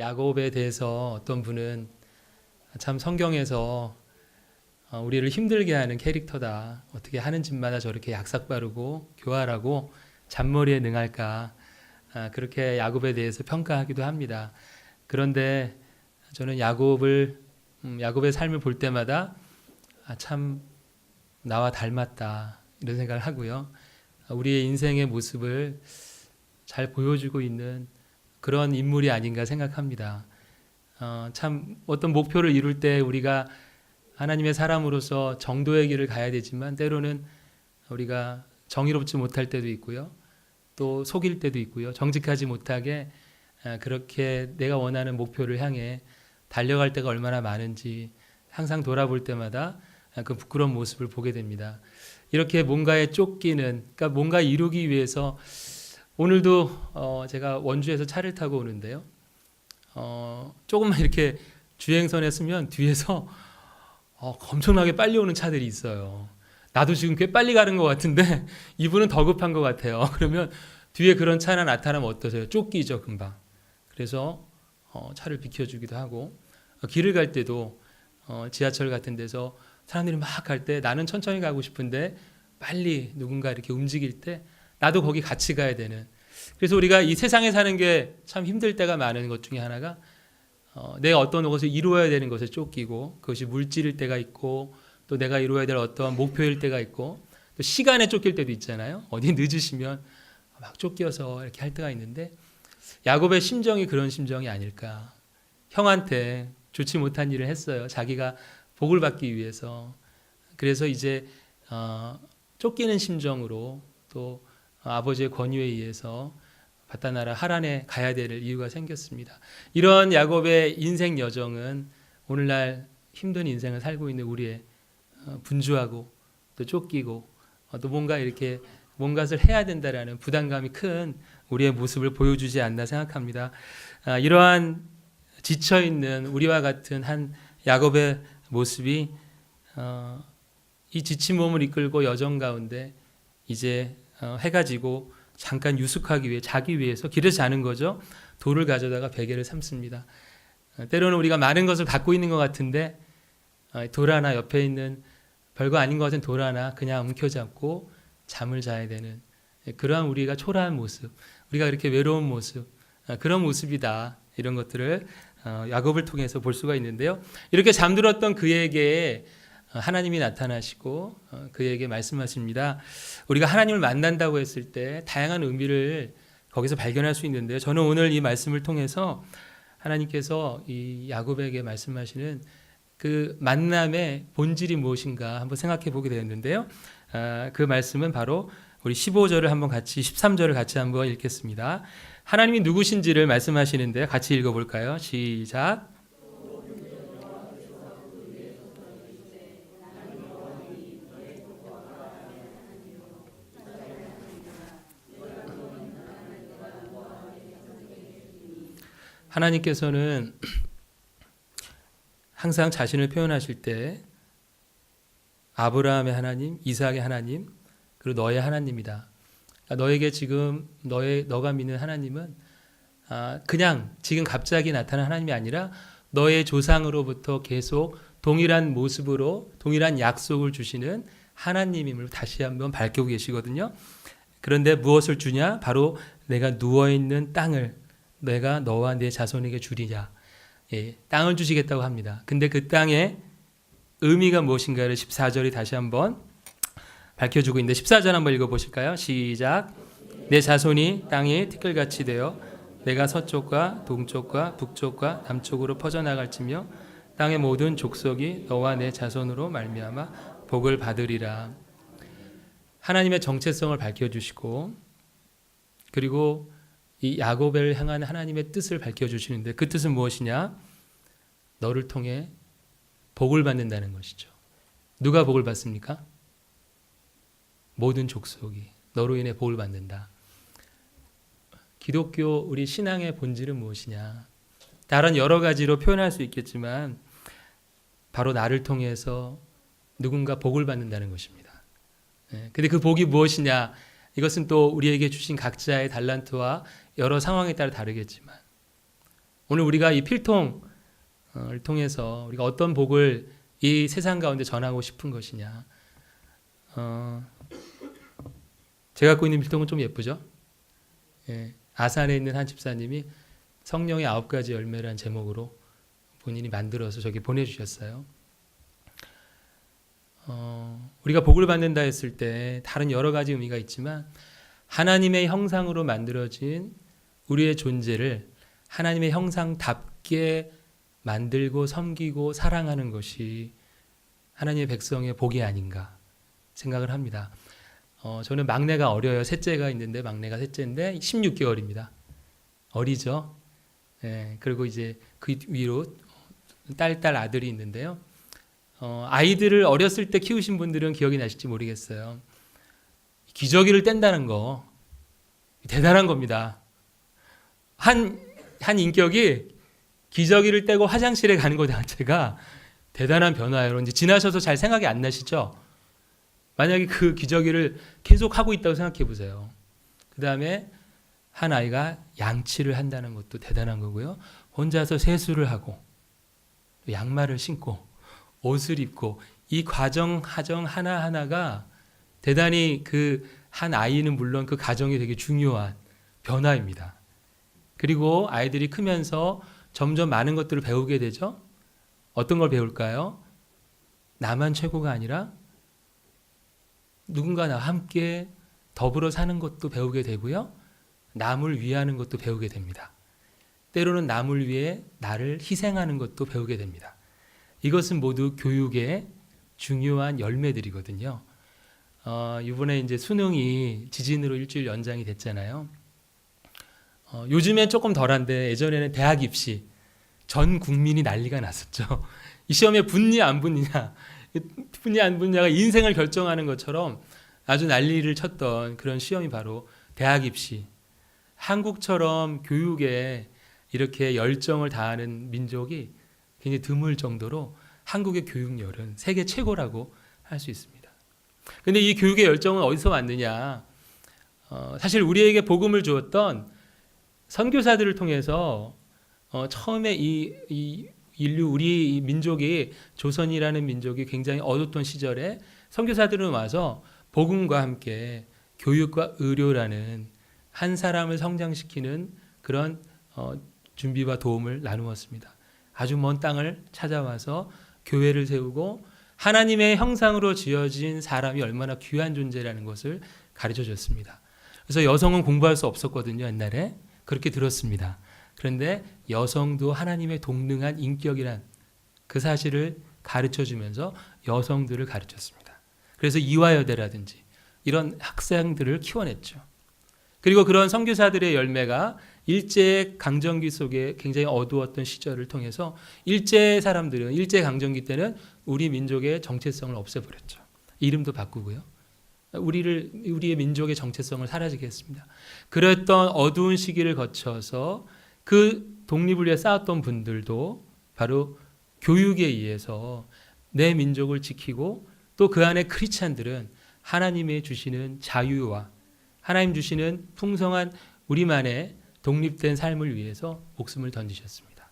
야곱에 대해서 어떤 분은 참 성경에서 어, 우리를 힘들게 하는 캐릭터다. 어떻게 하는 짓마다 저렇게 약삭빠르고 교활하고 잔머리에 능할까. 아, 그렇게 야곱에 대해서 평가하기도 합니다. 그런데 저는 야곱을 음, 야곱의 삶을 볼 때마다 아, 참 나와 닮았다 이런 생각을 하고요. 아, 우리의 인생의 모습을 잘 보여주고 있는 그런 인물이 아닌가 생각합니다. 어, 참 어떤 목표를 이룰 때 우리가 하나님의 사람으로서 정도의 길을 가야 되지만 때로는 우리가 정의롭지 못할 때도 있고요. 또 속일 때도 있고요. 정직하지 못하게 아, 그렇게 내가 원하는 목표를 향해 달려갈 때가 얼마나 많은지 항상 돌아볼 때마다 아, 그 부끄러운 모습을 보게 됩니다. 이렇게 뭔가에 쫓기는, 그러니까 뭔가 이루기 위해서 오늘도 어, 제가 원주에서 차를 타고 오는데요. 어, 조금만 이렇게 주행선에 서면 뒤에서 어, 엄청나게 빨리 오는 차들이 있어요. 나도 지금 꽤 빨리 가는 것 같은데 이분은 더 급한 것 같아요. 그러면 뒤에 그런 차 하나 나타나면 어떠세요? 쫓기죠, 금방. 그래서 어, 차를 비켜주기도 하고 어, 길을 갈 때도 어, 지하철 같은 데서 사람들이 막 갈 때 나는 천천히 가고 싶은데 빨리 누군가 이렇게 움직일 때 나도 거기 같이 가야 되는. 그래서 우리가 이 세상에 사는 게 참 힘들 때가 많은 것 중에 하나가 어, 내가 어떤 것을 이루어야 되는 것에 쫓기고 그것이 물질일 때가 있고 또 내가 이루어야 될 어떠한 목표일 때가 있고 또 시간에 쫓길 때도 있잖아요. 어디 늦으시면 막 쫓겨서 이렇게 할 때가 있는데 야곱의 심정이 그런 심정이 아닐까. 형한테 좋지 못한 일을 했어요. 자기가 복을 받기 위해서. 그래서 이제 어, 쫓기는 심정으로 또 아버지의 권유에 의해서 바다나라 하란에 가야 될 이유가 생겼습니다. 이런 야곱의 인생 여정은 오늘날 힘든 인생을 살고 있는 우리의 어, 분주하고 또 쫓기고 어, 또 뭔가 이렇게 뭔가를 해야 된다라는 부담감이 큰 우리의 모습을 보여주지 않나 생각합니다. 아, 이러한 지쳐 있는 우리와 같은 한 야곱의 모습이 어, 이 지친 몸을 이끌고 여정 가운데 이제 어, 해가 지고 잠깐 유숙하기 위해 자기 위해서 길을 자는 거죠. 돌을 가져다가 베개를 삼습니다. 어, 때로는 우리가 많은 것을 갖고 있는 것 같은데 어, 돌 하나 옆에 있는 별거 아닌 것 같은 돌 하나 그냥 움켜잡고 잠을 자야 되는 예, 그러한 우리가 초라한 모습, 우리가 이렇게 외로운 모습, 어, 그런 모습이다. 이런 것들을 어, 야곱을 통해서 볼 수가 있는데요. 이렇게 잠들었던 그에게 어, 하나님이 나타나시고 어, 그에게 말씀하십니다. 우리가 하나님을 만난다고 했을 때 다양한 의미를 거기서 발견할 수 있는데요. 저는 오늘 이 말씀을 통해서 하나님께서 이 야곱에게 말씀하시는 그 만남의 본질이 무엇인가 한번 생각해 보게 되었는데요. 아, 그 말씀은 바로 우리 15절을 한번 같이 13절을 같이 한번 읽겠습니다. 하나님이 누구신지를 말씀하시는데 같이 읽어볼까요? 시작. 하나님께서는 항상 자신을 표현하실 때 아브라함의 하나님, 이삭의 하나님, 그리고 너의 하나님이다. 그러니까 너에게 지금 너의 너가 믿는 하나님은 아, 그냥 지금 갑자기 나타난 하나님이 아니라 너의 조상으로부터 계속 동일한 모습으로 동일한 약속을 주시는 하나님임을 다시 한번 밝히고 계시거든요. 그런데 무엇을 주냐? 바로 내가 누워 있는 땅을 내가 너와 내 자손에게 주리냐. 예, 땅을 주시겠다고 합니다. 근데 그 땅의 의미가 무엇인가를 14절이 다시 한번 밝혀주고 있는데 14절 한번 읽어보실까요? 시작. 내 자손이 땅에 티끌같이 되어 내가 서쪽과 동쪽과 북쪽과 남쪽으로 퍼져나갈지며 땅의 모든 족속이 너와 내 자손으로 말미암아 복을 받으리라. 하나님의 정체성을 밝혀주시고 그리고 이 야곱을 향한 하나님의 뜻을 밝혀 주시는데 그 뜻은 무엇이냐? 너를 통해 복을 받는다는 것이죠. 누가 복을 받습니까? 모든 족속이 너로 인해 복을 받는다. 기독교 우리 신앙의 본질은 무엇이냐? 다른 여러 가지로 표현할 수 있겠지만 바로 나를 통해서 누군가 복을 받는다는 것입니다. 네, 근데 그 복이 무엇이냐? 이것은 또 우리에게 주신 각자의 달란트와 여러 상황에 따라 다르겠지만 오늘 우리가 이 필통을 통해서 우리가 어떤 복을 이 세상 가운데 전하고 싶은 것이냐. 어, 제가 갖고 있는 필통은 좀 예쁘죠? 예, 아산에 있는 한 집사님이 성령의 아홉 가지 열매라는 제목으로 본인이 만들어서 저기 보내주셨어요. 어, 우리가 복을 받는다 했을 때 다른 여러 가지 의미가 있지만 하나님의 형상으로 만들어진 우리의 존재를 하나님의 형상답게 만들고 섬기고 사랑하는 것이 하나님의 백성의 복이 아닌가 생각을 합니다. 어, 저는 막내가 어려요. 셋째가 있는데 막내가 셋째인데 16개월입니다. 어리죠. 예, 그리고 이제 그 위로 딸, 딸 아들이 있는데요. 어, 아이들을 어렸을 때 키우신 분들은 기억이 나실지 모르겠어요. 기저귀를 뗀다는 거 대단한 겁니다. 한, 한 인격이 기저귀를 떼고 화장실에 가는 것 자체가 대단한 변화예요. 이제 지나셔서 잘 생각이 안 나시죠? 만약에 그 기저귀를 계속 하고 있다고 생각해 보세요. 그 다음에 한 아이가 양치를 한다는 것도 대단한 거고요. 혼자서 세수를 하고 양말을 신고 옷을 입고 이 과정 하정 하나 하나가 대단히 그 한 아이는 물론 그 가정이 되게 중요한 변화입니다. 그리고 아이들이 크면서 점점 많은 것들을 배우게 되죠. 어떤 걸 배울까요? 나만 최고가 아니라 누군가 나와 함께 더불어 사는 것도 배우게 되고요. 남을 위하는 것도 배우게 됩니다. 때로는 남을 위해 나를 희생하는 것도 배우게 됩니다. 이것은 모두 교육의 중요한 열매들이거든요. 어, 이번에 이제 수능이 지진으로 일주일 연장이 됐잖아요. 어, 요즘엔 조금 덜한데 예전에는 대학 입시 전 국민이 난리가 났었죠. 이 시험에 붙니 안 붙느냐, 붙니 안 붙냐가 인생을 결정하는 것처럼 아주 난리를 쳤던 그런 시험이 바로 대학 입시. 한국처럼 교육에 이렇게 열정을 다하는 민족이 굉장히 드물 정도로 한국의 교육열은 세계 최고라고 할 수 있습니다. 근데 이 교육의 열정은 어디서 왔느냐? 어, 사실 우리에게 복음을 주었던 선교사들을 통해서 어, 처음에 이, 이 인류 우리 이 민족이 조선이라는 민족이 굉장히 어둡던 시절에 선교사들은 와서 복음과 함께 교육과 의료라는 한 사람을 성장시키는 그런 어, 준비와 도움을 나누었습니다. 아주 먼 땅을 찾아와서 교회를 세우고 하나님의 형상으로 지어진 사람이 얼마나 귀한 존재라는 것을 가르쳐 줬습니다. 그래서 여성은 공부할 수 없었거든요, 옛날에. 그렇게 들었습니다. 그런데 여성도 하나님의 동등한 인격이란 그 사실을 가르쳐 주면서 여성들을 가르쳤습니다. 그래서 이화여대라든지 이런 학생들을 키워냈죠. 그리고 그런 선교사들의 열매가 일제 강점기 속에 굉장히 어두웠던 시절을 통해서 일제 사람들은 일제 강점기 때는 우리 민족의 정체성을 없애버렸죠. 이름도 바꾸고요. 우리를 우리의 민족의 정체성을 사라지게 했습니다. 그랬던 어두운 시기를 거쳐서 그 독립을 위해 싸웠던 분들도 바로 교육에 의해서 내 민족을 지키고 또 그 안에 크리스찬들은 하나님의 주시는 자유와 하나님 주시는 풍성한 우리만의 독립된 삶을 위해서 목숨을 던지셨습니다.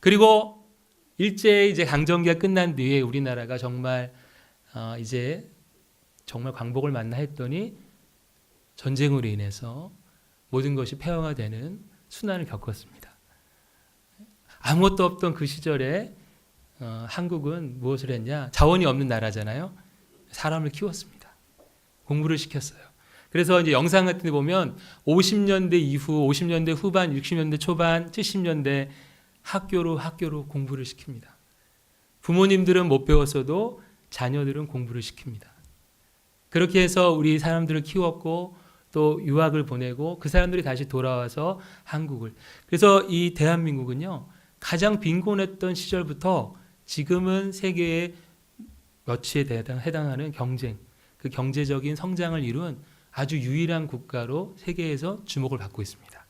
그리고 일제 이제 강점기가 끝난 뒤에 우리나라가 정말 어 이제 정말 광복을 만나 했더니 전쟁으로 인해서 모든 것이 폐허가 되는 순환을 겪었습니다. 아무것도 없던 그 시절에 어, 한국은 무엇을 했냐? 자원이 없는 나라잖아요. 사람을 키웠습니다. 공부를 시켰어요. 그래서 이제 영상 같은 데 보면 50년대 이후, 50년대 후반, 60년대 초반, 70년대 학교로 학교로 공부를 시킵니다. 부모님들은 못 배웠어도 자녀들은 공부를 시킵니다. 그렇게 해서 우리 사람들을 키웠고 또 유학을 보내고 그 사람들이 다시 돌아와서 한국을 그래서 이 대한민국은요 가장 빈곤했던 시절부터 지금은 세계의 몇치에 해당하는 경쟁 그 경제적인 성장을 이룬 아주 유일한 국가로 세계에서 주목을 받고 있습니다.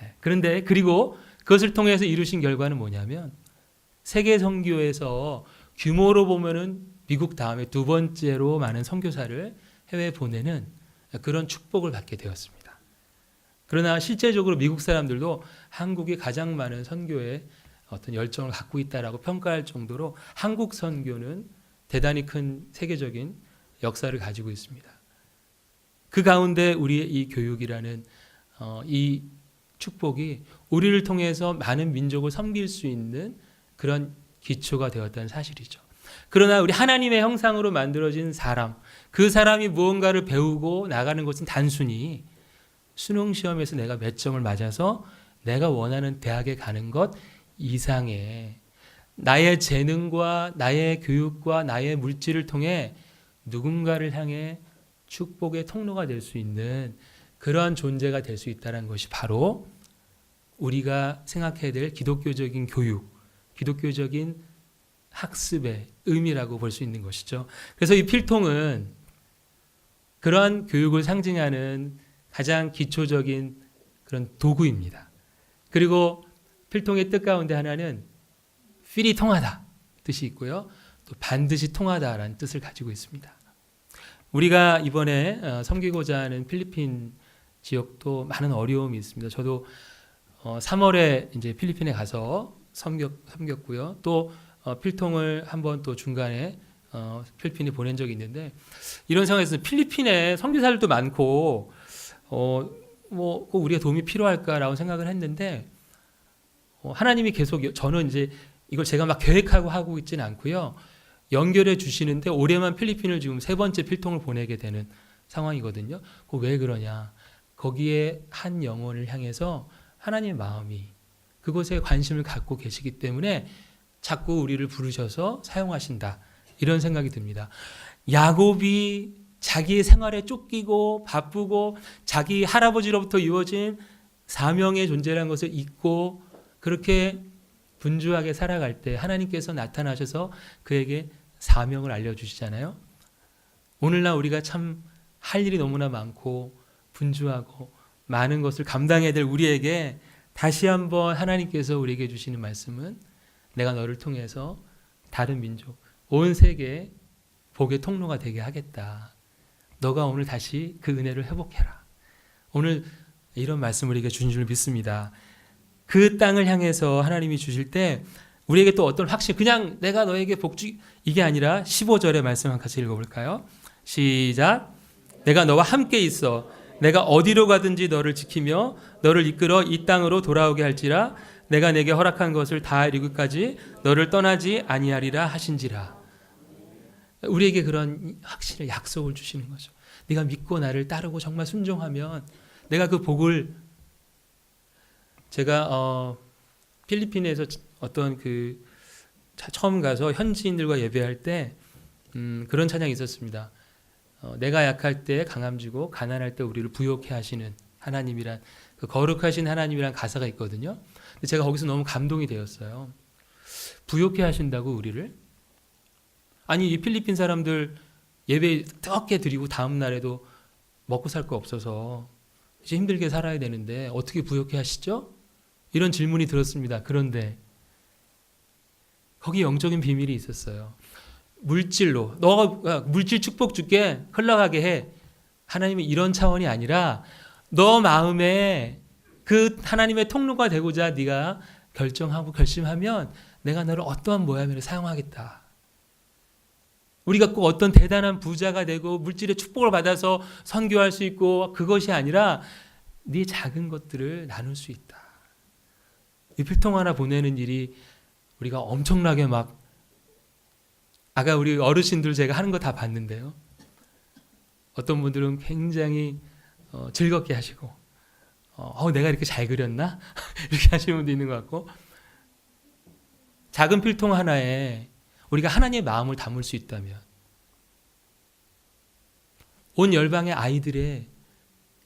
네, 그런데 그리고 그것을 통해서 이루신 결과는 뭐냐면 세계 선교에서 규모로 보면은 미국 다음에 두 번째로 많은 선교사를 해외에 보내는 그런 축복을 받게 되었습니다. 그러나 실제적으로 미국 사람들도 한국이 가장 많은 선교에 어떤 열정을 갖고 있다라고 평가할 정도로 한국 선교는 대단히 큰 세계적인 역사를 가지고 있습니다. 그 가운데 우리의 이 교육이라는 어, 이 축복이 우리를 통해서 많은 민족을 섬길 수 있는 그런 기초가 되었다는 사실이죠. 그러나 우리 하나님의 형상으로 만들어진 사람, 그 사람이 무언가를 배우고 나가는 것은 단순히 수능 시험에서 내가 몇 점을 맞아서 내가 원하는 대학에 가는 것 이상의 나의 재능과 나의 교육과 나의 물질을 통해 누군가를 향해 축복의 통로가 될 수 있는 그러한 존재가 될 수 있다는 것이 바로 우리가 생각해야 될 기독교적인 교육, 기독교적인 학습의 의미라고 볼 수 있는 것이죠. 그래서 이 필통은 그러한 교육을 상징하는 가장 기초적인 그런 도구입니다. 그리고 필통의 뜻 가운데 하나는 필이 통하다 뜻이 있고요. 또 반드시 통하다라는 뜻을 가지고 있습니다. 우리가 이번에 어, 섬기고자 하는 필리핀 지역도 많은 어려움이 있습니다. 저도 어, 3월에 이제 필리핀에 가서 섬겼, 섬겼고요. 또 어, 필통을 한번 또 중간에 어, 필리핀에 보낸 적이 있는데 이런 상황에서 필리핀에 선교사들도 많고 어, 뭐 꼭 우리가 도움이 필요할까라고 생각을 했는데 어, 하나님이 계속 여- 저는 이제 이걸 제가 막 계획하고 하고 있지는 않고요. 연결해 주시는데 올해만 필리핀을 지금 세 번째 필통을 보내게 되는 상황이거든요. 그 왜 그러냐? 거기에 한 영혼을 향해서 하나님의 마음이 그곳에 관심을 갖고 계시기 때문에 자꾸 우리를 부르셔서 사용하신다. 이런 생각이 듭니다. 야곱이 자기의 생활에 쫓기고 바쁘고 자기 할아버지로부터 이어진 사명의 존재라는 것을 잊고 그렇게 분주하게 살아갈 때 하나님께서 나타나셔서 그에게 사명을 알려주시잖아요. 오늘날 우리가 참 할 일이 너무나 많고 분주하고 많은 것을 감당해야 될 우리에게 다시 한번 하나님께서 우리에게 주시는 말씀은 내가 너를 통해서 다른 민족, 온 세계 복의 통로가 되게 하겠다. 너가 오늘 다시 그 은혜를 회복해라. 오늘 이런 말씀을 우리에게 주신 줄 믿습니다. 그 땅을 향해서 하나님이 주실 때 우리에게 또 어떤 확신, 그냥 내가 너에게 복주 이게 아니라 15절의 말씀 한 같이 읽어볼까요? 시작. 내가 너와 함께 있어. 내가 어디로 가든지 너를 지키며 너를 이끌어 이 땅으로 돌아오게 할지라. 내가 내게 허락한 것을 다 이루기까지 너를 떠나지 아니하리라 하신지라. 우리에게 그런 확신의 약속을 주시는 거죠. 네가 믿고 나를 따르고 정말 순종하면 내가 그 복을 제가 어, 필리핀에서 어떤 그 차- 처음 가서 현지인들과 예배할 때 음, 그런 찬양이 있었습니다. 어, 내가 약할 때 강함 주고 가난할 때 우리를 부욕해 하시는 하나님이란 그 거룩하신 하나님이란 가사가 있거든요. 근데 제가 거기서 너무 감동이 되었어요. 부욕해 하신다고 우리를 아니 이 필리핀 사람들 예배 뜨겁게 드리고 다음 날에도 먹고 살 거 없어서 이제 힘들게 살아야 되는데 어떻게 부욕해 하시죠? 이런 질문이 들었습니다. 그런데 거기 영적인 비밀이 있었어요. 물질로 너가 물질 축복 줄게 흘러가게 해. 하나님이 이런 차원이 아니라 너 마음에 그 하나님의 통로가 되고자 네가 결정하고 결심하면 내가 너를 어떠한 모양으로 사용하겠다. 우리가 꼭 어떤 대단한 부자가 되고 물질의 축복을 받아서 선교할 수 있고 그것이 아니라 네 작은 것들을 나눌 수 있다. 이 필통 하나 보내는 일이 우리가 엄청나게 막 아까 우리 어르신들 제가 하는 거 다 봤는데요. 어떤 분들은 굉장히 어, 즐겁게 하시고, 어, 어, 내가 이렇게 잘 그렸나? 이렇게 하시는 분도 있는 것 같고, 작은 필통 하나에 우리가 하나님의 마음을 담을 수 있다면, 온 열방의 아이들의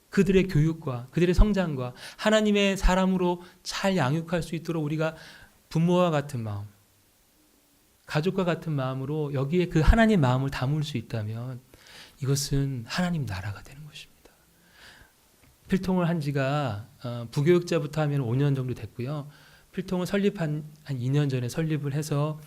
그들의 교육과 그들의 성장과 하나님의 사람으로 잘 양육할 수 있도록 우리가 부모와 같은 마음, 가족과 같은 마음으로 여기에 그 하나님 마음을 담을 수 있다면 이것은 하나님 나라가 되는 것입니다. 필통을 한 지가 어, 부교육자부터 하면 5년 정도 됐고요. 필통을 설립한 한 2년 전에 설립을 해서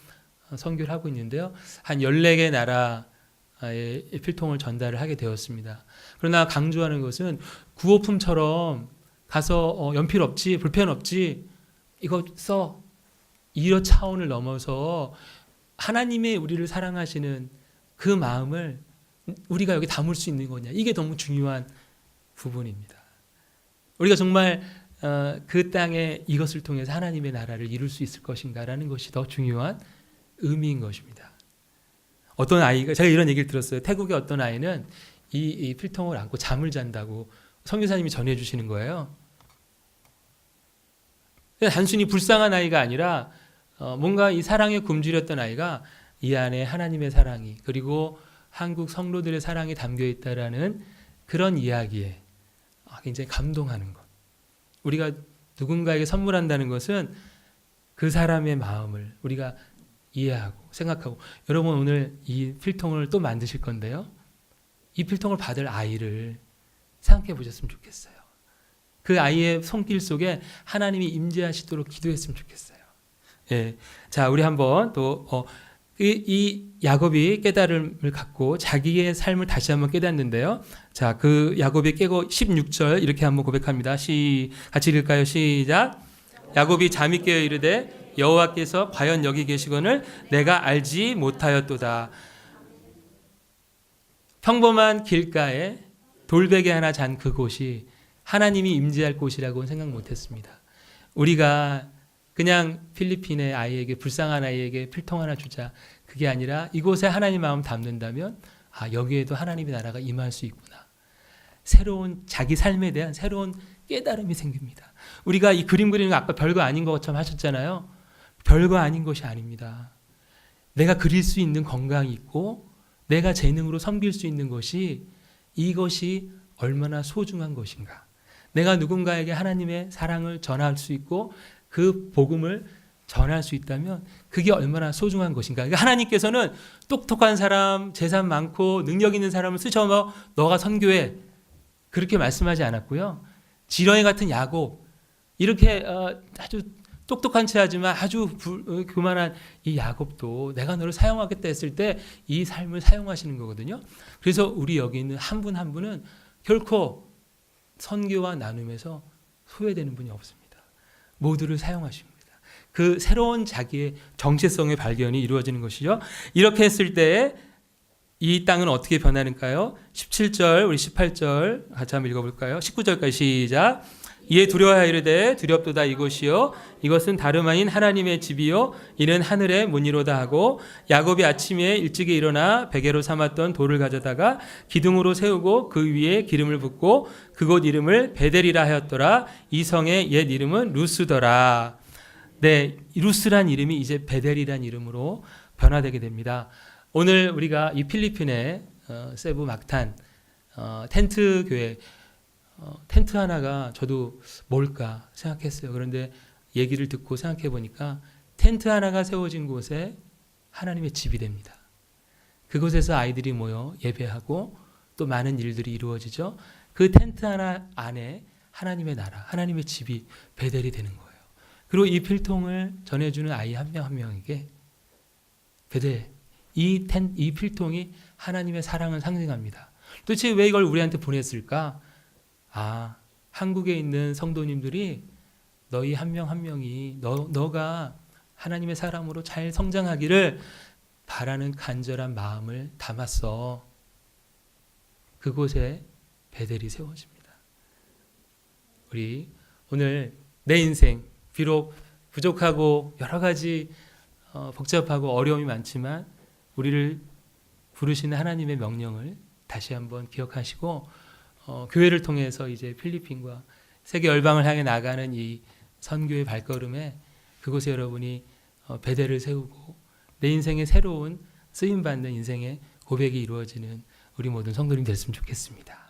어, 선교를 하고 있는데요. 한 14개 나라의 필통을 전달을 하게 되었습니다. 그러나 강조하는 것은 구호품처럼 가서 어, 연필 없지 불펜 없지 이거 써 이런 차원을 넘어서 하나님의 우리를 사랑하시는 그 마음을 우리가 여기 담을 수 있는 거냐 이게 너무 중요한 부분입니다. 우리가 정말 어, 그 땅에 이것을 통해서 하나님의 나라를 이룰 수 있을 것인가라는 것이 더 중요한 의미인 것입니다. 어떤 아이가 제가 이런 얘기를 들었어요. 태국의 어떤 아이는 이, 이 필통을 안고 잠을 잔다고 성교사님이 전해 주시는 거예요. 그냥 단순히 불쌍한 아이가 아니라 어, 뭔가 이 사랑에 굶주렸던 아이가 이 안에 하나님의 사랑이 그리고 한국 성도들의 사랑이 담겨 있다라는 그런 이야기에 아, 굉장히 감동하는 것. 우리가 누군가에게 선물한다는 것은 그 사람의 마음을 우리가 이해하고 생각하고 여러분 오늘 이 필통을 또 만드실 건데요. 이 필통을 받을 아이를 생각해 보셨으면 좋겠어요. 그 아이의 손길 속에 하나님이 임재하시도록 기도했으면 좋겠어요. 예. 자, 우리 한번 또 어, 이, 이 야곱이 깨달음을 갖고 자기의 삶을 다시 한번 깨닫는데요. 자, 그 야곱이 깨고 16절 이렇게 한번 고백합니다. 시 같이 읽을까요? 시작. 야곱이 잠이 깨어 이르되 여호와께서 과연 여기 계시거늘 내가 알지 못하였도다. 평범한 길가에 돌베개 하나 잔 그곳이 하나님이 임재할 곳이라고는 생각 못했습니다. 우리가 그냥 필리핀의 아이에게 불쌍한 아이에게 필통 하나 주자 그게 아니라 이곳에 하나님 마음 담는다면 아 여기에도 하나님의 나라가 임할 수 있구나. 새로운 자기 삶에 대한 새로운 깨달음이 생깁니다. 우리가 이 그림 그리는 거 아까 별거 아닌 것처럼 하셨잖아요. 별거 아닌 것이 아닙니다. 내가 그릴 수 있는 건강이 있고 내가 재능으로 섬길 수 있는 것이 이것이 얼마나 소중한 것인가. 내가 누군가에게 하나님의 사랑을 전할 수 있고 그 복음을 전할 수 있다면 그게 얼마나 소중한 것인가. 그러니까 하나님께서는 똑똑한 사람, 재산 많고 능력 있는 사람을 쓰셔서 너가 선교해 그렇게 말씀하지 않았고요. 지렁이 같은 야곱 이렇게 어, 아주 똑똑한 체하지만 아주 부, 어, 교만한 이 야곱도 내가 너를 사용하겠다 했을 때 이 삶을 사용하시는 거거든요. 그래서 우리 여기 있는 한 분한 분은 결코 선교와 나눔에서 소외되는 분이 없습니다. 모두를 사용하십니다. 그 새로운 자기의 정체성의 발견이 이루어지는 것이죠. 이렇게 했을 때이 땅은 어떻게 변하는가요? 17절, 우리 18절 같이 한번 읽어볼까요? 19절까지 시작. 이에 두려워하여 이르되 두렵도다 이곳이요. 이것은 다름 아닌 하나님의 집이요. 이는 하늘의 문이로다 하고 야곱이 아침에 일찍이 일어나 베개로 삼았던 돌을 가져다가 기둥으로 세우고 그 위에 기름을 붓고 그곳 이름을 베델이라 하였더라. 이 성의 옛 이름은 루스더라. 네 루스란 이름이 이제 베델이란 이름으로 변화되게 됩니다. 오늘 우리가 이 필리핀의 어, 세부 막탄 어, 텐트 교회 어, 텐트 하나가 저도 뭘까 생각했어요. 그런데 얘기를 듣고 생각해 보니까 텐트 하나가 세워진 곳에 하나님의 집이 됩니다. 그곳에서 아이들이 모여 예배하고 또 많은 일들이 이루어지죠. 그 텐트 하나 안에 하나님의 나라, 하나님의 집이 배달이 되는 거예요. 그리고 이 필통을 전해주는 아이 한 명 한 명에게 배달, 이, 텐, 이 필통이 하나님의 사랑을 상징합니다. 도대체 왜 이걸 우리한테 보냈을까? 아, 한국에 있는 성도님들이 너희 한명한 명이 너, 너가 하나님의 사람으로 잘 성장하기를 바라는 간절한 마음을 담았어. 그곳에 베델이 세워집니다. 우리 오늘 내 인생 비록 부족하고 여러 가지 어, 복잡하고 어려움이 많지만 우리를 부르시는 하나님의 명령을 다시 한번 기억하시고 어, 교회를 통해서 이제 필리핀과 세계 열방을 향해 나가는 이 선교의 발걸음에 그곳에 여러분이 어, 배대를 세우고 내 인생의 새로운 쓰임 받는 인생의 고백이 이루어지는 우리 모든 성도님 됐으면 좋겠습니다.